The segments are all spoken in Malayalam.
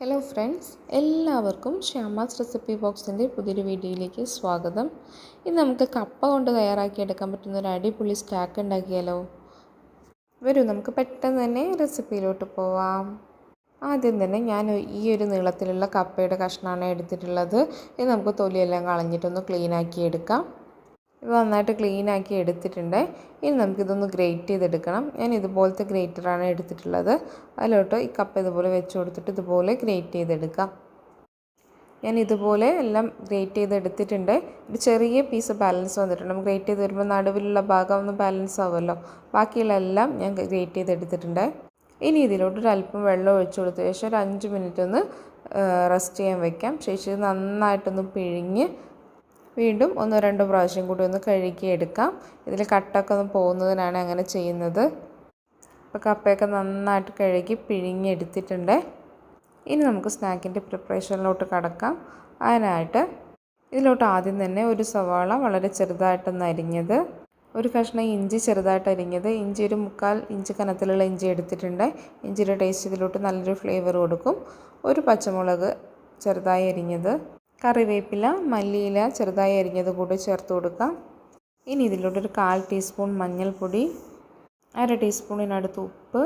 ഹലോ ഫ്രണ്ട്സ് എല്ലാവർക്കും ശ്യാമാസ് റെസിപ്പി ബോക്സിന്റെ പുതിയൊരു വീഡിയോയിലേക്ക് സ്വാഗതം. ഇന്ന് നമുക്ക് കപ്പ കൊണ്ട് തയ്യാറാക്കിയെടുക്കാൻ പറ്റുന്ന ഒരു അടിപൊളി സ്റ്റാക്ക് ഉണ്ടാക്കിയാലോ? വരൂ നമുക്ക് പെട്ടെന്ന് തന്നെ റെസിപ്പിയിലോട്ട് പോവാം. ആദ്യം തന്നെ ഞാൻ ഈ ഒരു നീളത്തിലുള്ള കപ്പയുടെ കഷ്ണമാണ് എടുത്തിട്ടുള്ളത്. ഇത് നമുക്ക് തൊലിയെല്ലാം കളഞ്ഞിട്ടൊന്ന് ക്ലീനാക്കി എടുക്കാം ഇത് നന്നായിട്ട് ക്ലീനാക്കി എടുത്തിട്ടുണ്ട്. ഇനി നമുക്കിതൊന്ന് ഗ്രേറ്റ് ചെയ്തെടുക്കണം. ഞാൻ ഇതുപോലത്തെ ഗ്രേറ്ററാണ് എടുത്തിട്ടുള്ളത്. അതിലോട്ട് ഈ കപ്പ് ഇതുപോലെ വെച്ച് കൊടുത്തിട്ട് ഇതുപോലെ ഗ്രേറ്റ് ചെയ്തെടുക്കാം. ഞാൻ ഇതുപോലെ എല്ലാം ഗ്രേറ്റ് ചെയ്തെടുത്തിട്ടുണ്ട്. ഒരു ചെറിയ പീസ് ബാലൻസ് വന്നിട്ടുണ്ട്. ഗ്രേറ്റ് ചെയ്ത് വരുമ്പോൾ നടുവിലുള്ള ഭാഗം ഒന്ന് ബാലൻസ് ആവുമല്ലോ. ബാക്കിയുള്ള എല്ലാം ഞാൻ ഗ്രേറ്റ് ചെയ്തെടുത്തിട്ടുണ്ട്. ഇനി ഇതിലോട്ട് അല്പം വെള്ളം ഒഴിച്ചു കൊടുത്ത ശേഷം ഒരു അഞ്ച് മിനിറ്റ് ഒന്ന് റെസ്റ്റ് ചെയ്യാൻ വെക്കാം. ശേഷം നന്നായിട്ടൊന്ന് പിഴിഞ്ഞ് വീണ്ടും ഒന്ന് രണ്ടോ പ്രാവശ്യം കൂടി ഒന്ന് കഴുകിയെടുക്കാം ഇതിൽ കട്ടൊക്കെ ഒന്ന് പോകുന്നതിനാണ് അങ്ങനെ ചെയ്യുന്നത്. അപ്പോൾ കപ്പയൊക്കെ നന്നായിട്ട് കഴുകി പിഴിഞ്ഞെടുത്തിട്ടുണ്ട്. ഇനി നമുക്ക് സ്നാക്കിന്റെ പ്രിപ്പറേഷനിലോട്ട് കടക്കാം. അതിനായിട്ട് ഇതിലോട്ട് ആദ്യം തന്നെ ഒരു സവാള വളരെ ചെറുതായിട്ടൊന്ന് അരിഞ്ഞത്. ഒരു കഷ്ണം ഇഞ്ചി ചെറുതായിട്ട് അരിഞ്ഞത്. ഇഞ്ചി ഒരു മുക്കാൽ ഇഞ്ച് കനത്തിലുള്ള ഇഞ്ചി എടുത്തിട്ടുണ്ട്. ഇഞ്ചിയുടെ ടേസ്റ്റ് ഇതിലോട്ട് നല്ലൊരു ഫ്ലേവർ കൊടുക്കും. ഒരു പച്ചമുളക് ചെറുതായി അരിഞ്ഞത്. കറിവേപ്പില മല്ലിയില ചെറുതായി അരിഞ്ഞത് കൂടി ചേർത്ത് കൊടുക്കാം. ഇനി ഇതിലോട്ട് ഒരു കാൽ ടീസ്പൂൺ മഞ്ഞൾപ്പൊടി അര ടീസ്പൂണിനടുത്ത് ഉപ്പ്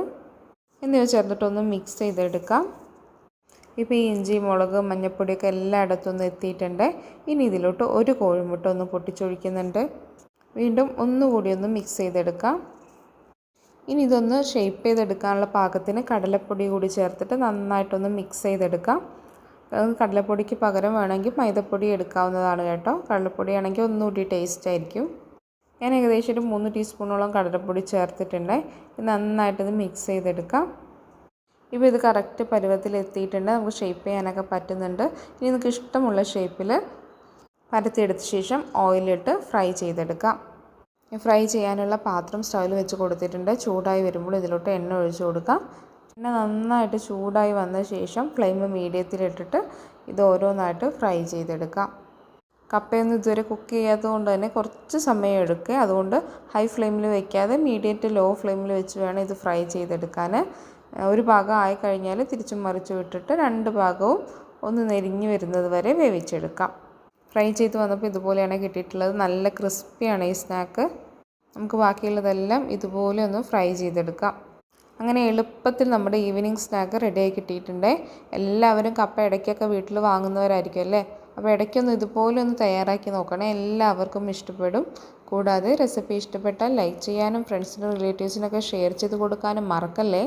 എന്നിവ ചേർത്തിട്ടൊന്ന് മിക്സ് ചെയ്തെടുക്കാം. ഇപ്പോൾ ഈ ഇഞ്ചി മുളക് മഞ്ഞൾപ്പൊടിയൊക്കെ എല്ലായിടത്തും ഒന്ന് എത്തിയിട്ടുണ്ട്. ഇനി ഇതിലോട്ട് ഒരു കോഴിമുട്ട ഒന്ന് പൊട്ടിച്ചൊഴിക്കുന്നുണ്ട്. വീണ്ടും ഒന്നുകൂടി ഒന്ന് മിക്സ് ചെയ്തെടുക്കാം. ഇനി ഇതൊന്ന് ഷേപ്പ് ചെയ്തെടുക്കാനുള്ള പാകത്തിന് കടലപ്പൊടി കൂടി ചേർത്തിട്ട് നന്നായിട്ടൊന്ന് മിക്സ് ചെയ്തെടുക്കാം. കടലപ്പൊടിക്ക് പകരം വേണമെങ്കിൽ മൈദപ്പൊടി എടുക്കാവുന്നതാണ് കേട്ടോ. കടലപ്പൊടി ആണെങ്കിൽ ഒന്നുകൂടി ടേസ്റ്റ് ആയിരിക്കും. ഞാൻ ഏകദേശം ഒരു മൂന്ന് ടീസ്പൂണോളം കടലപ്പൊടി ചേർത്തിട്ടുണ്ട്. നന്നായിട്ടത് മിക്സ് ചെയ്തെടുക്കാം. ഇപ്പോൾ ഇത് കറക്റ്റ് പരുവത്തിൽ എത്തിയിട്ടുണ്ട്. നമുക്ക് ഷേപ്പ് ചെയ്യാനൊക്കെ പറ്റുന്നുണ്ട്. ഇനി നിങ്ങൾക്ക് ഇഷ്ടമുള്ള ഷേപ്പിൽ പരത്തിയെടുത്ത ശേഷം ഓയിലിട്ട് ഫ്രൈ ചെയ്തെടുക്കാം. ഫ്രൈ ചെയ്യാനുള്ള പാത്രം സ്റ്റൗവിൽ വെച്ച് കൊടുത്തിട്ടുണ്ട്. ചൂടായി വരുമ്പോൾ ഇതിലോട്ട് എണ്ണ ഒഴിച്ച് കൊടുക്കാം. എണ്ണ നന്നായിട്ട് ചൂടായി വന്ന ശേഷം ഫ്ലെയിം മീഡിയത്തിലിട്ടിട്ട് ഇത് ഓരോന്നായിട്ട് ഫ്രൈ ചെയ്തെടുക്കാം. കപ്പയൊന്നും ഇതുവരെ കുക്ക് ചെയ്യാത്തത് കൊണ്ട് തന്നെ കുറച്ച് സമയം എടുക്കുക. അതുകൊണ്ട് ഹൈ ഫ്ലെയിമിൽ വെക്കാതെ മീഡിയം ടു ലോ ഫ്ലെയിമിൽ വെച്ച് വേണം ഇത് ഫ്രൈ ചെയ്തെടുക്കാൻ. ഒരു ഭാഗം ആയി കഴിഞ്ഞാൽ തിരിച്ചും മറിച്ച് വിട്ടിട്ട് രണ്ട് ഭാഗവും ഒന്ന് നെരിഞ്ഞ് വരുന്നത് വരെ വേവിച്ചെടുക്കാം. ഫ്രൈ ചെയ്ത് വന്നപ്പോൾ ഇതുപോലെയാണ് കിട്ടിയിട്ടുള്ളത്. നല്ല ക്രിസ്പിയാണ് ഈ സ്നാക്ക് നമുക്ക് ബാക്കിയുള്ളതെല്ലാം ഇതുപോലെ ഒന്ന് ഫ്രൈ ചെയ്തെടുക്കാം. അങ്ങനെ എളുപ്പത്തിൽ നമ്മുടെ ഈവനിങ് സ്നാക്ക് റെഡിയായി കിട്ടിയിട്ടുണ്ട്. എല്ലാവരും കപ്പ ഇടയ്ക്കൊക്കെ വീട്ടിൽ വാങ്ങുന്നവരായിരിക്കും അല്ലേ? അപ്പോൾ ഇടയ്ക്കൊന്ന് ഇതുപോലെ ഒന്ന് തയ്യാറാക്കി നോക്കണേ. എല്ലാവർക്കും ഇഷ്ടപ്പെടും. കൂടാതെ റെസിപ്പി ഇഷ്ടപ്പെട്ടാൽ ലൈക്ക് ചെയ്യാനും ഫ്രണ്ട്സിനും റിലേറ്റീവ്സിനൊക്കെ ഷെയർ ചെയ്ത് കൊടുക്കാനും മറക്കല്ലേ?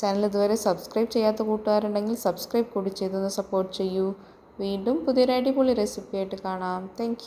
ചാനൽ ഇതുവരെ സബ്സ്ക്രൈബ് ചെയ്യാത്ത കൂട്ടുകാരുണ്ടെങ്കിൽ സബ്സ്ക്രൈബ് കൂടി ചെയ്തൊന്ന് സപ്പോർട്ട് ചെയ്യൂ. വീണ്ടും പുതിയൊരു അടിപൊളി റെസിപ്പിയായിട്ട് കാണാം. താങ്ക്